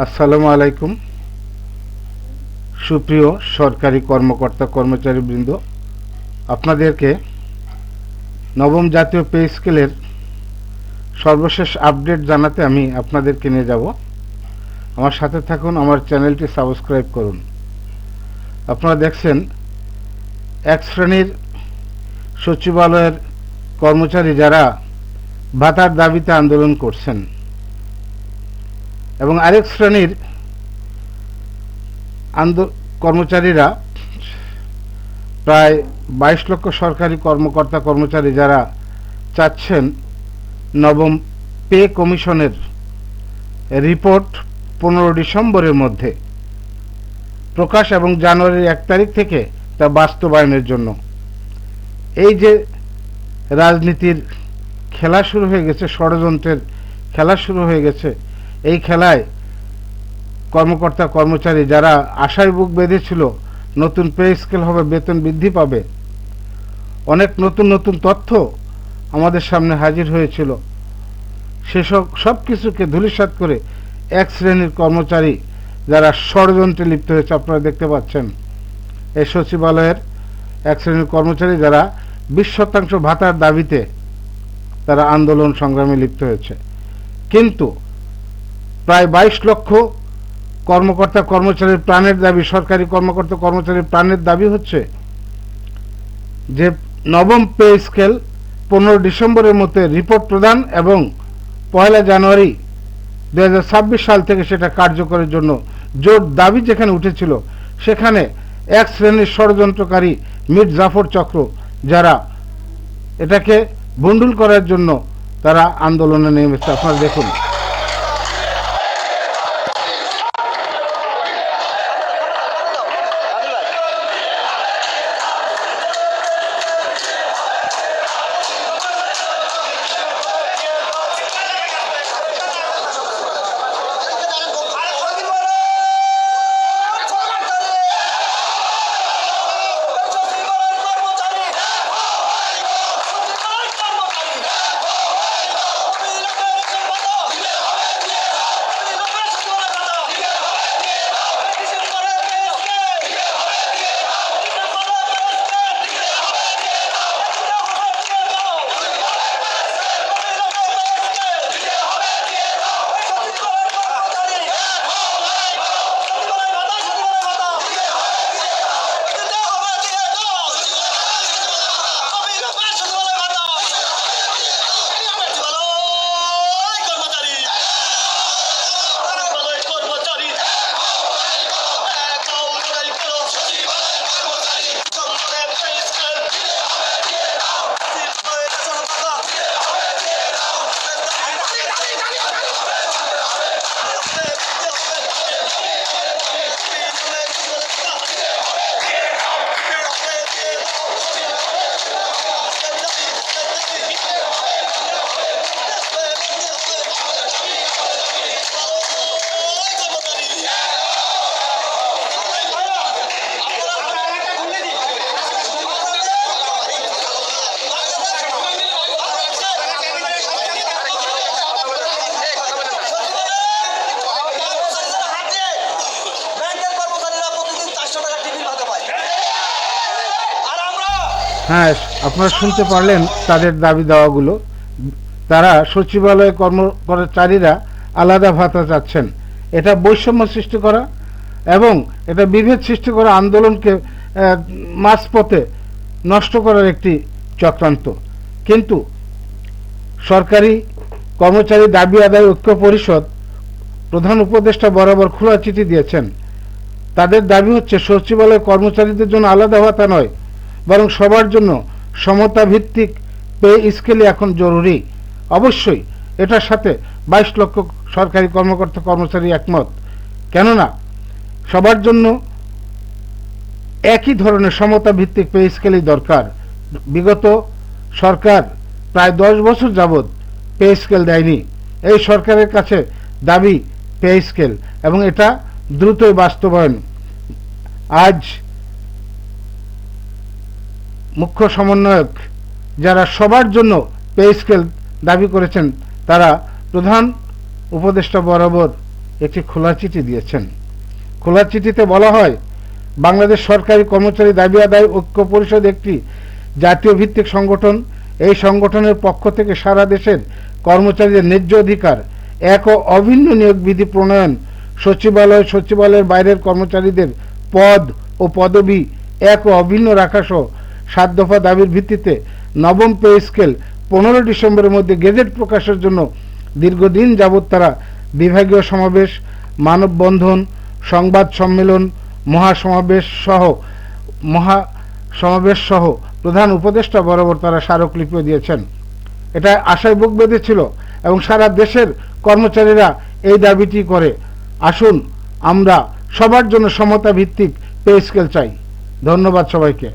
আসসালামু আলাইকুম। সুপ্রিয় সরকারি কর্মকর্তা কর্মচারীবৃন্দ, আপনাদেরকে নবম জাতীয় পে স্কেলের সর্বশেষ আপডেট জানাতে আমি আপনাদেরকে নিয়ে যাব। আমার সাথে থাকুন, আমার চ্যানেলটি সাবস্ক্রাইব করুন। আপনারা দেখছেন, এক শ্রেণির সচিবালয়ের কর্মচারী যারা ভাতার দাবিতে আন্দোলন করছেন। এবং আরেক শ্রেণির আন্দো- কর্মচারীরা প্রায় বাইশ লক্ষ সরকারি কর্মকর্তা কর্মচারী যারা চাচ্ছেন নবম পে কমিশনের রিপোর্ট পনেরো ডিসেম্বরের মধ্যে প্রকাশ এবং জানুয়ারির এক তারিখ থেকে তা বাস্তবায়নের জন্য। এই যে রাজনীতির খেলা শুরু হয়ে গেছে, ষড়যন্ত্রের খেলা শুরু হয়ে গেছে এই খেলায় কর্মকর্তা, কর্মচারী যারা আশায় বুক বেঁধেছিল, নতুন পে স্কেল হবে, বেতন বৃদ্ধি পাবে। অনেক নতুন নতুন তথ্য আমাদের সামনে হাজির হয়েছিল। সেসব, সব কিছুকে ধূলিসাৎ করে এক শ্রেণির কর্মচারী যারা ষড়যন্ত্রে লিপ্ত হয়েছে, আপনারা দেখতে পাচ্ছেন। এই সচিবালয়ের এক শ্রেণির কর্মচারী যারা বিশ শতাংশ ভাতার দাবিতে তারা আন্দোলন সংগ্রামে লিপ্ত হয়েছে। কিন্তু প্রায় বাইশ লক্ষ কর্মকর্তা কর্মচারীর প্রাণের দাবি, সরকারি কর্মকর্তা কর্মচারীর প্রাণের দাবি হচ্ছে যে নবম পে স্কেল পনেরো ডিসেম্বরের মধ্যে রিপোর্ট প্রদান এবং পয়লা জানুয়ারি দু হাজার ছাব্বিশ সাল থেকে সেটা কার্যকরের জন্য জোর দাবি যেখানে উঠেছিল, সেখানে এক শ্রেণির ষড়যন্ত্রকারী মির জাফর চক্র, যারা এটাকে বন্ডুল করার জন্য তারা আন্দোলনে নেমেছে। আপনারা দেখুন। হ্যাঁ আপনারা শুনতে পারলেন তাদের দাবি দেওয়াগুলো। তারা সচিবালয় কর্মচারীরা আলাদা ভাতা চাচ্ছেন। এটা বৈষম্য সৃষ্টি করা এবং এটা বিভেদ সৃষ্টি করা আন্দোলনকে মাঝপথে নষ্ট করার একটি চক্রান্ত। কিন্তু সরকারি কর্মচারী দাবি আদায় ঐক্য পরিষদ প্রধান উপদেষ্টা বরাবর খোলা চিঠি দিয়েছেন। তাদের দাবি হচ্ছে, সচিবালয় কর্মচারীদের জন্য আলাদা ভাতা নয় বরং সবার জন্য সমতা ভিত্তিক পে স্কেলই এখন জরুরি। অবশ্যই এটার সাথে বাইশ লক্ষ সরকারি কর্মকর্তা কর্মচারী একমত। কেননা সবার জন্য একই ধরনের সমতা ভিত্তিক পে স্কেলই দরকার। বিগত সরকার প্রায় দশ বছর যাবৎ পে স্কেল দেয়নি। এই সরকারের কাছে দাবি পে স্কেল এবং এটা দ্রুতই বাস্তবায়ন। আজ মুখ্য সমন্বয়ক যারা সবার জন্য পে স্কেল দাবি করেছেন, তারা প্রধান উপদেষ্টা বরাবর একটি খোলা চিঠি দিয়েছেন। খোলা চিঠিতে বলা হয়, বাংলাদেশ সরকারি কর্মচারী দাবি আদায় ঐক্য পরিষদ একটি জাতীয় ভিত্তিক সংগঠন। এই সংগঠনের পক্ষ থেকে সারা দেশের কর্মচারীদের ন্যায্য অধিকার এক ও অভিন্ন নিয়োগ বিধি প্রণয়ন, সচিবালয়, সচিবালয়ের বাইরের কর্মচারীদের পদ ও পদবি এক ও অভিন্ন রাখা সহ সাত দফা দাবির ভিত্তিতে নবম পে স্কেল পনেরো ডিসেম্বরের মধ্যে গেজেট প্রকাশের জন্য দীর্ঘদিন যাবৎ তারা বিভাগীয় সমাবেশ, মানববন্ধন, সংবাদ সম্মেলন, মহাসমাবেশ সহ মহা সমাবেশ সহ প্রধান উপদেষ্টা বরাবর তারা স্মারকলিপিও দিয়েছেন। এটা আশায় বুক বেঁধেছিল এবং সারা দেশের কর্মচারীরা এই দাবিটি করে। আসুন আমরা সবার জন্য সমতা ভিত্তিক পে স্কেল চাই। ধন্যবাদ সবাইকে।